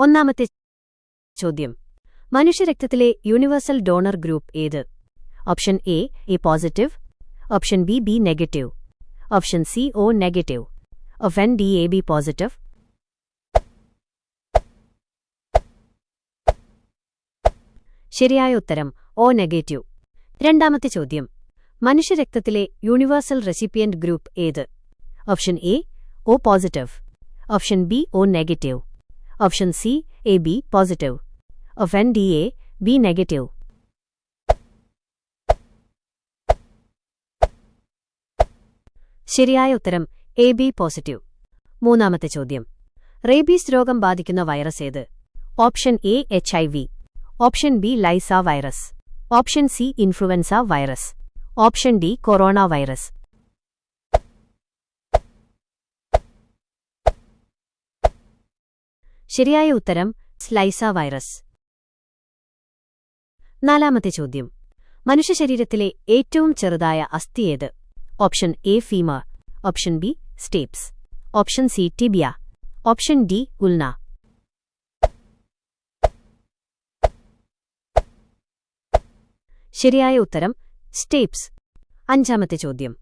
ഒന്നാമത്തെ ചോദ്യം. മനുഷ്യരക്തത്തിലെ യൂണിവേഴ്സൽ ഡോണർ ഗ്രൂപ്പ് ഏത്? Option A A positive. Option B B negative. Option C O negative. Option D A B positive. ശരിയായ ഉത്തരം O negative. രണ്ടാമത്തെ ചോദ്യം. മനുഷ്യരക്തത്തിലെ യൂണിവേഴ്സൽ റെസിപ്പിയന്റ് ഗ്രൂപ്പ് ഏത്? Option A O positive. Option B O negative. Option C B positive and D A B negative ശരിയായ ഉത്തരം A B positive മൂന്നാമത്തെ ചോദ്യം. റേബീസ് രോഗം ബാധിക്കുന്ന വൈറസ് ഏത്? Option A H I V option B lyssa virus option C influenza virus option D corona virus ശരിയായ ഉത്തരം സ്ലൈസ virus. നാലാമത്തെ ചോദ്യം. മനുഷ്യ ശരീരത്തിലെ ഏറ്റവും ചെറുതായ അസ്ഥി ഏത്? Option A femur. Option B stapes. Option C tibia. Option D ulna. ശരിയായ ഉത്തരം സ്റ്റേപ്സ്. അഞ്ചാമത്തെ ചോദ്യം.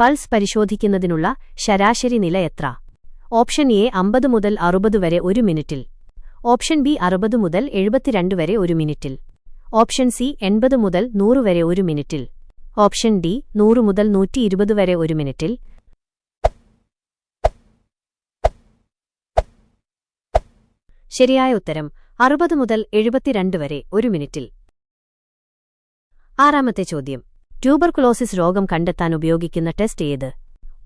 പൾസ് പരിശോധിക്കുന്നതിനുള്ള ശരാശരി നില എത്ര? ഓപ്ഷൻ എ അമ്പത് മുതൽ അറുപത് വരെ ഒരു മിനിറ്റിൽ. ഓപ്ഷൻ ബി അറുപത് മുതൽ എഴുപത്തിരണ്ട് വരെ ഒരു മിനിറ്റിൽ. ഓപ്ഷൻ സി എൺപത് മുതൽ നൂറ് വരെ ഒരു മിനിറ്റിൽ. ഓപ്ഷൻ ഡി നൂറ് മുതൽ നൂറ്റി വരെ ഒരു മിനിറ്റിൽ. ശരിയായ ഉത്തരം അറുപത് മുതൽ എഴുപത്തിരണ്ട് വരെ ഒരു മിനിറ്റിൽ. ആറാമത്തെ ചോദ്യം ട്യൂബർകുലോസിസ് രോഗം കണ്ടെത്താൻ ഉപയോഗിക്കുന്ന ടെസ്റ്റ് ഏത്?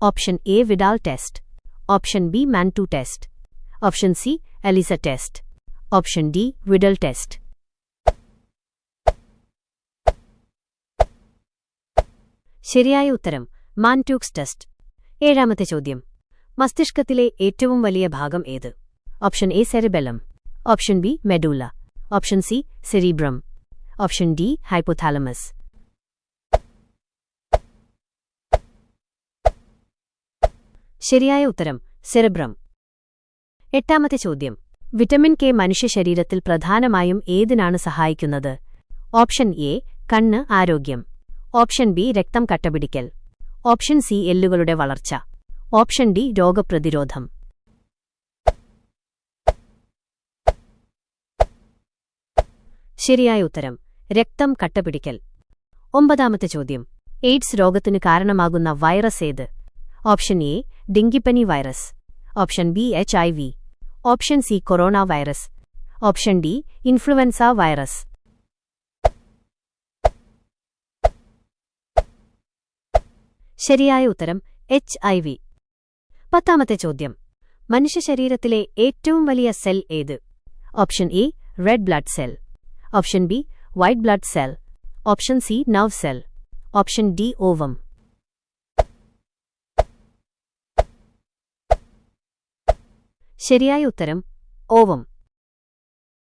Option A Widal test. Option B Mantoux test option C ELISA test option D Widal test ശരിയായ ഉത്തരം മാൻട്യൂക്സ് ടെസ്റ്റ് ഏഴാമത്തെ ചോദ്യം. മസ്തിഷ്കത്തിലെ ഏറ്റവും വലിയ ഭാഗം ഏത്? Option A cerebellum option B medulla option C cerebrum option D hypothalamus ശരിയായ ഉത്തരം സെറിബ്രം. എട്ടാമത്തെ ചോദ്യം. വിറ്റമിൻ കെ മനുഷ്യ ശരീരത്തിൽ പ്രധാനമായും ഏതിനാണ് സഹായിക്കുന്നത്? ഓപ്ഷൻ എ കണ്ണ് ആരോഗ്യം. ഓപ്ഷൻ ബി രക്തം കട്ടപിടിക്കൽ. ഓപ്ഷൻ സി എല്ലുകളുടെ വളർച്ച. ഓപ്ഷൻ ഡി രോഗപ്രതിരോധം. ശരിയായ ഉത്തരം രക്തം കട്ടപിടിക്കൽ. ഒമ്പതാമത്തെ ചോദ്യം. എയ്ഡ്സ് രോഗത്തിന് കാരണമാകുന്ന വൈറസ് ഏത്? ഓപ്ഷൻ എ ഡെങ്കിപ്പനി virus option B H I V option C corona virus option D influenza virus ശരിയായ ഉത്തരം എച്ച് ഐ വി പത്താമത്തെ ചോദ്യം. മനുഷ്യ ശരീരത്തിലെ ഏറ്റവും വലിയ സെൽ ഏത്? Option A red blood cell option B white blood cell option C nerve cell option D ovum ശരിയായ ഉത്തരം ഓവം.